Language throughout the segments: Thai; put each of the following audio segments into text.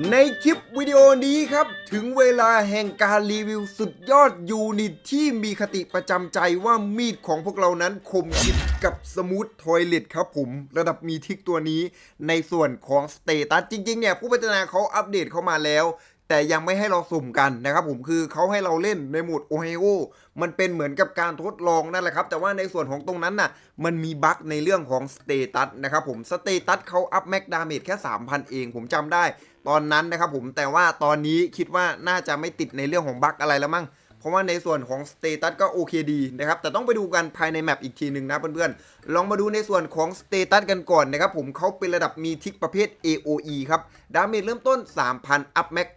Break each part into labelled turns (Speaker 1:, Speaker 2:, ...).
Speaker 1: ในคลิปวิดีโอนี้ครับ ถึงเวลาแห่งการรีวิวสุดยอดยูนิตที่มีคติประจำใจว่ามีดของพวกเรานั้นคมกิบกับสมูททอยเลตครับผมระดับมีทิกตัวนี้ในส่วนของสเตตัสจริงๆเนี่ยผู้พัฒนาเขาอัปเดตเข้ามาแล้ว แต่ยังไม่ให้เราสุ่มกันนะครับผมคือเขาให้เราเล่นในโหมดโอไฮโอมันเป็นเหมือนกับการทดลองนั่นแหละครับ แต่ว่าในส่วนของตรงนั้นน่ะมันมีบั๊กในเรื่องของสเตตัสนะครับผมสเตตัสเขาอัพแม็กดาเมจแค่ 3,000 เองผมจำได้ ตอนนั้นนะครับผมแต่ว่าตอนนี้คิดว่าน่าจะไม่ติดในเรื่องของบั๊กอะไรแล้วมั้งเพราะว่าในส่วนของสเตตัสก็โอเคดีนะครับแต่ต้องไปดูกันภายในแมปอีกทีหนึ่งนะเพื่อนๆลองมาดูในส่วนของสเตตัสกันก่อนนะครับผมเขาเป็นระดับมีทิกประเภท AOE ครับดาเมจเริ่มต้น 3,000 อัพแม็ก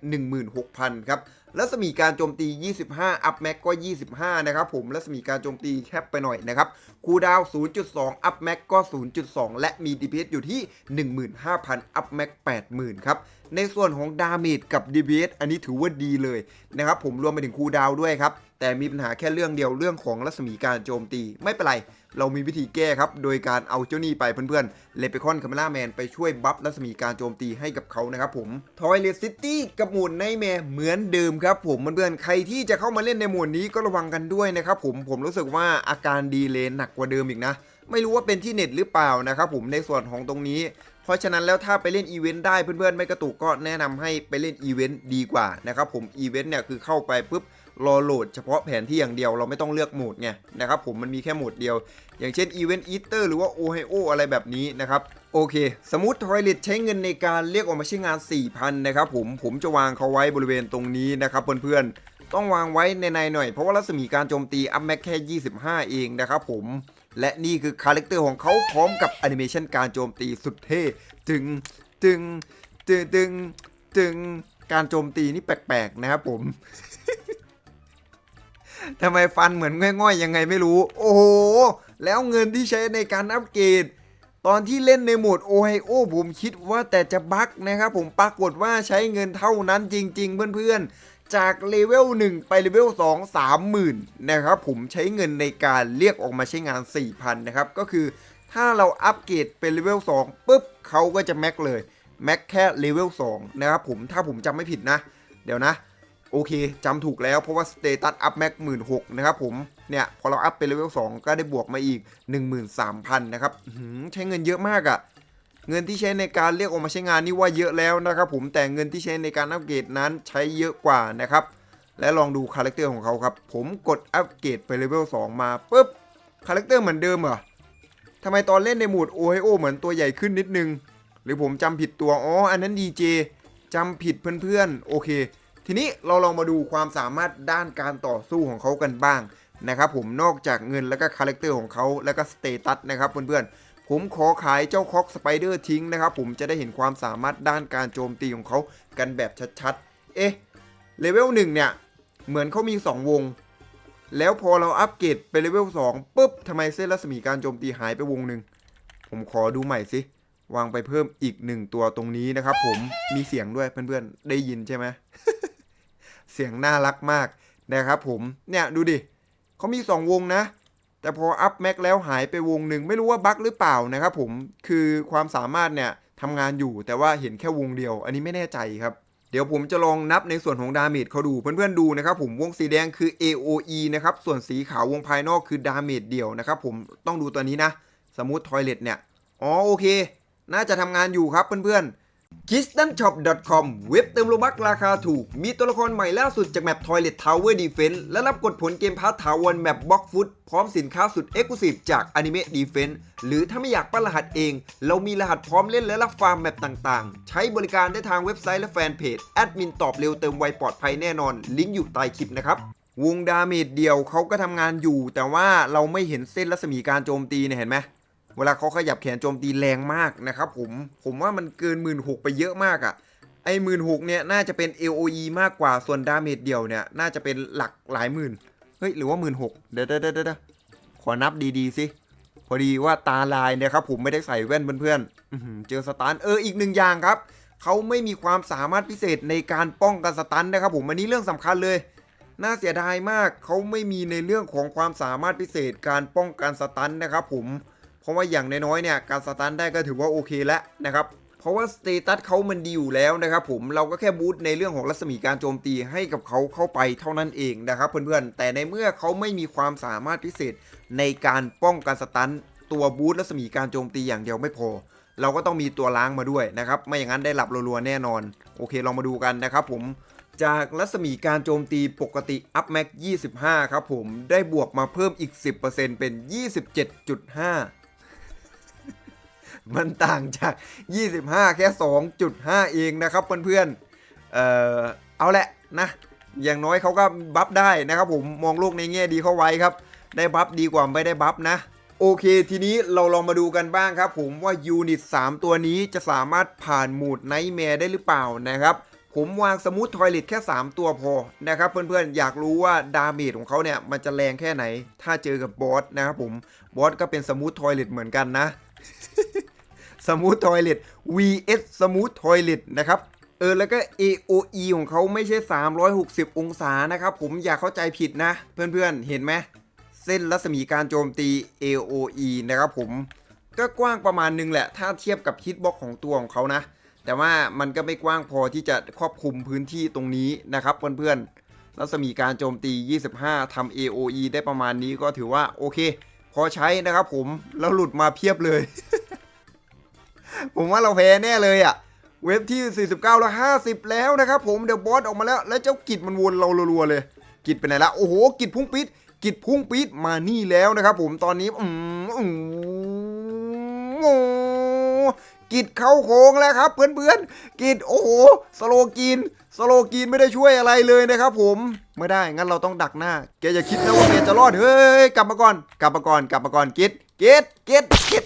Speaker 1: 16,000 ครับรัศมีการโจมตี 25 อัพแม็กก็ 25 นะครับผม รัศมีการโจมตีแคบไปหน่อยนะครับ คูดาวน์0.2 อัพแม็กก็ 0.2 และมี DPS อยู่ที่ 15,000 อัพแม็ก 80,000 ครับในส่วนของดาเมจกับ DPS อันนี้ถือว่าดีเลยนะครับผมรวมไปถึงคูดาวด้วยครับ แต่มีปัญหาแค่เรื่องเดียวเรื่องของรัศมีการโจมตี ไม่เป็นไร เรามีวิธีแก้ครับ โดยการเอาเจ้านี่ไปเพื่อนๆเลเปคอนคาเมล่าแมนไปช่วยบัฟรัศมีการโจมตีให้กับเขานะครับผมทอยเลซิตี้กับหมุนในแมเหมือนเดิมครับผมเพื่อนๆใครที่จะเข้ามาเล่นในหมวดนี้ก็ระวังกันด้วยนะครับผมผมรู้สึกว่าอาการดีเลยหนักกว่าเดิมอีกนะไม่รู้ว่าเป็นที่เน็ตหรือเปล่านะครับผมในส่วนของตรงนี้ เพราะฉะนั้นแล้วถ้าไปเล่นอีเวนต์ได้เพื่อนๆไม่กระตุกก็แนะนำให้ไปเล่นอีเวนต์ดีกว่านะครับผมอีเวนต์เนี่ยคือเข้าไปปุ๊บรอโหลดเฉพาะแผนที่อย่างเดียวเราไม่ต้องเลือกโหมดไงนะครับผมมันมีแค่โหมดเดียว อย่างเช่น Event Eater หรือว่า Ohio อะไรแบบนี้นะครับโอเค สมมติทอยเลตใช้เงินในการเรียกออกมาใช้งาน 4,000 นะครับผมผมจะวางเขาไว้บริเวณตรงนี้นะครับเพื่อนๆต้องวางไว้ในในหน่อยเพราะว่ารัศมีการโจมตีอัพแม็กแค่ 25 เองนะครับผม และนี่คือคาแรคเตอร์ของเขาพร้อมกับแอนิเมชันการโจมตีสุดเท่จึงจึงจึงจึงจึงการโจมตีนี่แปลกๆนะครับผมทำไมฟันเหมือนง่อยๆยังไงไม่รู้ โอ้โห แล้วเงินที่ใช้ในการอัปเกรด ตอนที่เล่นในโหมดโอไฮโอผมคิดว่าแต่จะบั๊กนะครับผมปรากฏว่าใช้เงินเท่านั้นจริง ๆ เพื่อนๆ จากเลเวล1ไปเลเวล2 30,000นะครับผมใช้เงินในการเรียกออกมาใช้งาน 4,000นะครับก็คือถ้าเราอัปเกรดเป็นเลเวล2ปุ๊บเขาก็จะแม็กเลยแม็กแค่เลเวล2นะครับผมถ้าผมจำไม่ผิดนะ เดี๋ยวนะ โอเคจำถูกแล้วเพราะว่าสเตตัสอัพแม็กหมื่นหกนะครับผมเนี่ยพอเราอัพเป็นเลเวล2ก็ได้บวกมาอีก 13,000นะครับใช้เงินเยอะมากอะ่ะ เงินที่ใช้ในการเรียกออกมาใช้งานนี่ว่าเยอะแล้วนะครับผมแต่เงินที่ใช้ในการอัปเกรดนั้นใช้เยอะกว่านะครับ และลองดูคาแรคเตอร์ของเขาครับ ผมกดอัปเกรดไปเลเวล2มาปุ๊บคาแรคเตอร์เหมือนเดิมเหรอทำไมตอนเล่นในโหมดโอไฮโอเหมือนตัวใหญ่ขึ้นนิดนึง หรือผมจำผิดตัวอ๋ออันนั้นดีเจจำผิดเพื่อนๆโอเค ทีนี้เราลองมาดูความสามารถด้านการต่อสู้ของเขากันบ้างนะครับผมนอกจากเงินแล้วก็คาแรคเตอร์ของเขาแล้วก็สเตตัสนะครับเพื่อนๆ ผมขอขายเจ้าคอกสไปเดอร์ทิ้งนะครับ ผมจะได้เห็นความสามารถด้านการโจมตีของเขากันแบบชัดๆ เอ๊ะ เลเวล1เนี่ย เหมือนเขามี 2 วง แล้วพอเราอัปเกรดไปเลเวล2ปุ๊บทำไมเส้นรัศมีการโจมตีหายไปวงหนึ่ง ผมขอดูใหม่สิ วางไปเพิ่มอีกหนึ่งตัวตรงนี้นะครับผม มีเสียงด้วยเพื่อนๆ ได้ยินใช่ไหม เสียงน่ารักมากนะครับผม เนี่ยดูดิเขามี 2 วงนะ แต่พออัพแม็กแล้วหายไปวงหนึ่งไม่รู้ว่าบั๊กหรือเปล่านะครับผมคือความสามารถเนี่ยทำงานอยู่แต่ว่าเห็นแค่วงเดียว อันนี้ไม่แน่ใจครับเดี๋ยวผมจะลองนับในส่วนของดาเมจเขาดูเพื่อนๆดูนะครับผมวงสีแดงคือ AOE นะครับส่วนสีขาววงภายนอกคือดาเมจเดียวนะครับผมต้องดูตัวนี้นะสมมติทอยเลตเนี่ยอ๋อโอเค น่าจะทำงานอยู่ครับเพื่อนๆ k i s t a n s h o p c o m เว็บเติมโลบักราคาถูก มีตัวละครใหม่ล่าสุดจากแมป Toilet Tower Defense และรับกดผลเกมพาร์ทถาวรแมปบล็อกฟุตพร้อมสินค้าสุด Exclusive จาก Anime Defense หรือถ้าไม่อยากปั้นรหัสเอง เรามีรหัสพร้อมเล่นและรับฟาร์มแมปต่างๆ ใช้บริการได้ทางเว็บไซต์และแฟนเพจ แอดมินตอบเร็วเติมไวปลอดภัยแน่นอน ลิงก์อยู่ใต้คลิปนะครับวงดาเมจเดียวเขาก็ทำงานอยู่ แต่ว่าเราไม่เห็นเส้นรัศมีการโจมตีเนี่ยเห็นไหม เวลาเขาขยับแขนโจมตีแรงมากนะครับผม ผมว่ามันเกินหมื่นหกไปเยอะมากอะ่ะ ไอ้หมื่นหกเนี่ยน่าจะเป็น LOE มากกว่า ส่วนดาเมจเดียวเนี่ยน่าจะเป็นหลักหลายหมื่น เฮ้ยหรือว่าหมื่นหกเดี๋ยวเดี๋ยวเดี๋ยวเดี๋ยวขอนับดีๆสิ พอดีว่าตาลายนี่ยครับผมไม่ได้ใส่แว่นเพื่อนๆเจอสตันเอออีกหนึ่งอย่างครับเขาไม่มีความสามารถพิเศษในการป้องกันสตันนะครับผมอันนี้เรื่องสำคัญเลย น่าเสียดายมากเขาไม่มีในเรื่องของความสามารถพิเศษการป้องกันสตันนะครับผม เพราะว่าอย่างน้อยๆเนี่ยการสตันได้ก็ถือว่าโอเคแล้วนะครับเพราะว่าสเตตัสเขามันดีอยู่แล้วนะครับผมเราก็แค่บูตในเรื่องของรัศมีการโจมตีให้กับเขาเข้าไปเท่านั้นเองนะครับเพื่อนๆ แต่ในเมื่อเขาไม่มีความสามารถพิเศษในการป้องกันสตันตัวบูตรัศมีการโจมตีอย่างเดียวไม่พอเราก็ต้องมีตัวล้างมาด้วยนะครับ ไม่อย่างนั้นได้หลับรัวๆแน่นอน โอเคลองมาดูกันนะครับผม จากรัศมีการโจมตีปกติอัพแม็ก25 ครับผม ได้บวกมาเพิ่มอีก 10%เป็น 27.5 มันต่างจาก 25 แค่ 2.5 เองนะครับเพื่อนๆเอ่อเอาแหละนะ อย่างน้อยเขาก็บัฟได้นะครับผมมองโลกในแง่ดีเข้าไว้ครับ ได้บัฟดีกว่าไม่ได้บัฟนะโอเค ทีนี้เราลองมาดูกันบ้างครับ ผมว่ายูนิต 3 ตัวนี้จะสามารถผ่านหมดไนท์แมร์ได้หรือเปล่านะครับ ผมวางสมูททอยเลตแค่ 3 ตัวพอนะครับ เพื่อนๆ อยากรู้ว่าดาเมจของเขาเนี่ย มันจะแรงแค่ไหน ถ้าเจอกับบอสนะครับผมบอสก็เป็นสมูททอยเลตเหมือนกันนะ สมูททอยเลต vs สมูททอยเลตนะครับเออแล้วก็ AOE ของเขาไม่ใช่ 360 องศานะครับ ผมอย่าเข้าใจผิดนะ เพื่อนๆ เห็นไหมเส้นรัศมีการโจมตี AOE นะครับผมก็กว้างประมาณนึงแหละ ถ้าเทียบกับฮิตบ็อกของตัวของเขานะ แต่ว่ามันก็ไม่กว้างพอที่จะครอบคลุมพื้นที่ตรงนี้นะครับเพื่อนๆรัศมีการโจมตี 25ทำ AOE ได้ประมาณนี้ก็ถือว่าโอเค พอใช้นะครับผมแล้วหลุดมาเพียบเลย ผมว่าเราแพ้แน่เลยอะ่ะ เว็บที่ 49 แล้ว 50 แล้วนะครับผมเดี๋ยวบอสออกมาแล้ว แล้วเจ้ากิจมันวนเรารัวๆเลย กิจไปไหนละโอ้โห กิจพุ่งปิด กิจพุ่งปิดมานี่แล้วนะครับผมตอนนี้อืมอืมโอ้กิจเข้าโค้งแล้วครับ เพื่อนๆ กิจโอ้โหสโลกินสโลกินไม่ได้ช่วยอะไรเลยนะครับผมไม่ได้งั้นเราต้องดักหน้าแกอย่าคิดนะว่าแกจะรอดเฮ้ยกลับมาก่อน กลับมาก่อนกลับมาก่อนกิจกิจกิจกิจ